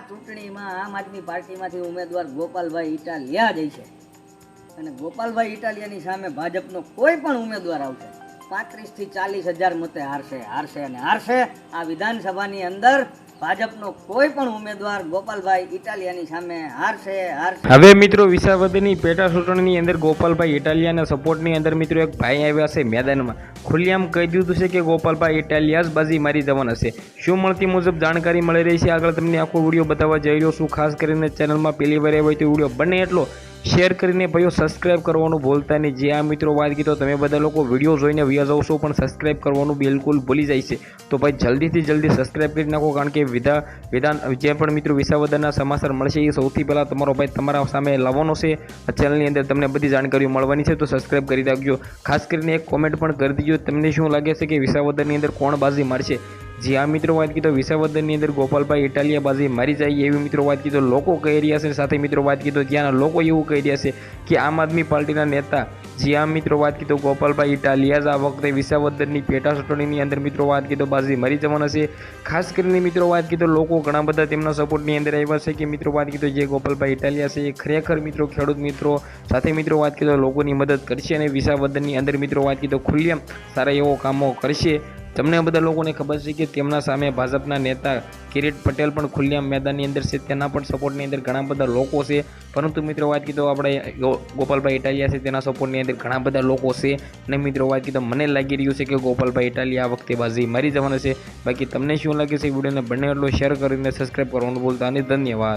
ચૂંટણીમાં આમ આદમી પાર્ટીમાંથી ઉમેદવાર ગોપાલભાઈ ઇટાલિયા જઈ છે. અને ગોપાલભાઈ ઇટાલિયાની સામે ભાજપનો કોઈ પણ ઉમેદવાર આવશે પાંત્રીસથી ચાલીસ હજાર મતે હારશે હારશે અને હારશે આ વિધાનસભાની અંદર ભાજપનો કોઈ પણ ઉમેદવાર ગોપાલભાઈ ઇટાલિયાની સામે હારશે હારશે. હવે મિત્રો વિસાવદની પેટા ચૂંટણીની અંદર ગોપાલભાઈ ઇટાલિયાના સપોર્ટની અંદર મિત્રો એક ભાઈ આવ્યા છે મેદાનમાં. ખુલ્લેઆમ કહી દીધું છે કે ગોપાલભાઈ ઇટાલિયા જ બાજી મારી જવાના છે. શું મળતી મુજબ જાણકારી મળી રહી છે? આગળ તમને આખો વીડિયો બતાવવા જઈ રહ્યો છું. ખાસ કરીને ચેનલમાં પહેલી વાર આવ્યો હોય તો વીડિયો બને એટલો શેર કરીને ભાઈઓ સબસ્ક્રાઇબ કરવાનું ભૂલતા નહીં. જે આ મિત્રો વાત કીધો તમે બધા લોકો વીડિયો જોઈને વ્યા જાવશો પણ સબસ્ક્રાઇબ કરવાનું બિલકુલ ભૂલી જાય છે. તો ભાઈ જલ્દીથી જલ્દી સબસ્ક્રાઇબ કરી નાખો, કારણ કે વિધા વિધાન જે પણ મિત્રો વિસાવદનના સમાચાર મળશે એ સૌથી પહેલાં તમારો ભાઈ તમારા સામે લાવવાનો છે. આ ચેનલની અંદર તમને બધી જાણકારીઓ મળવાની છે, તો સબસ્ક્રાઇબ કરી રાખજો. ખાસ કરીને એક કોમેન્ટ પણ કરી દીજો. તમને શું લાગે છે કે વિસાવદનની અંદર કોણ બાજી મારશે? જી આ મિત્રો વાત કીધો વિસાવદરની અંદર ગોપાલભાઈ ઇટાલિયા બાજુ મારી જાય એવી મિત્રો વાત કીધો, લોકો કહી રહ્યા છે, સાથે મિત્રો વાત કીધો, ત્યાંના લોકો એવું કહી રહ્યા છે કે આમ આદમી પાર્ટીના નેતા, જી આ મિત્રો વાત કીધો, ગોપાલભાઈ ઇટાલિયા જ આ વખતે વિસાવદરની પેટા ચૂંટણીની અંદર મિત્રો વાત કીધો, બાજી મરી જવાના છે. ખાસ કરીને મિત્રો વાત કીધો, લોકો ઘણા બધા તેમના સપોર્ટની અંદર આવ્યા છે કે મિત્રો વાત કીધો, જે ગોપાલભાઈ ઇટાલિયા છે એ ખરેખર મિત્રો ખેડૂત મિત્રો, સાથે મિત્રો વાત કીધો, લોકોની મદદ કરશે અને વિસાવદરની અંદર મિત્રો વાત કીધો, ખુલ્લેઆમ સારા એવો કામો કરશે. તમને બધા લોકોને ખબર છે કે તેમના સામે ભાજપના નેતા કિરીટ પટેલ પણ ખુલ્લા મેદાનની અંદર છે. તેના પણ સપોર્ટની અંદર ઘણા બધા લોકો છે. પરંતુ મિત્રો વાત કીધો આપણે ગોપાલભાઈ ઇટાલિયા છે તેના સપોર્ટની અંદર ઘણા બધા લોકો છે. અને મિત્રો વાત કીધો મને લાગી રહ્યું છે કે ગોપાલભાઈ ઇટાલિયા આ વખતે બાજી મારી જવાનું છે. બાકી તમને શું લાગે છે વિડીયોને બંને એટલો શેર કરીને સબસ્ક્રાઈબ કરવાનું ભૂલતા અને ધન્યવાદ.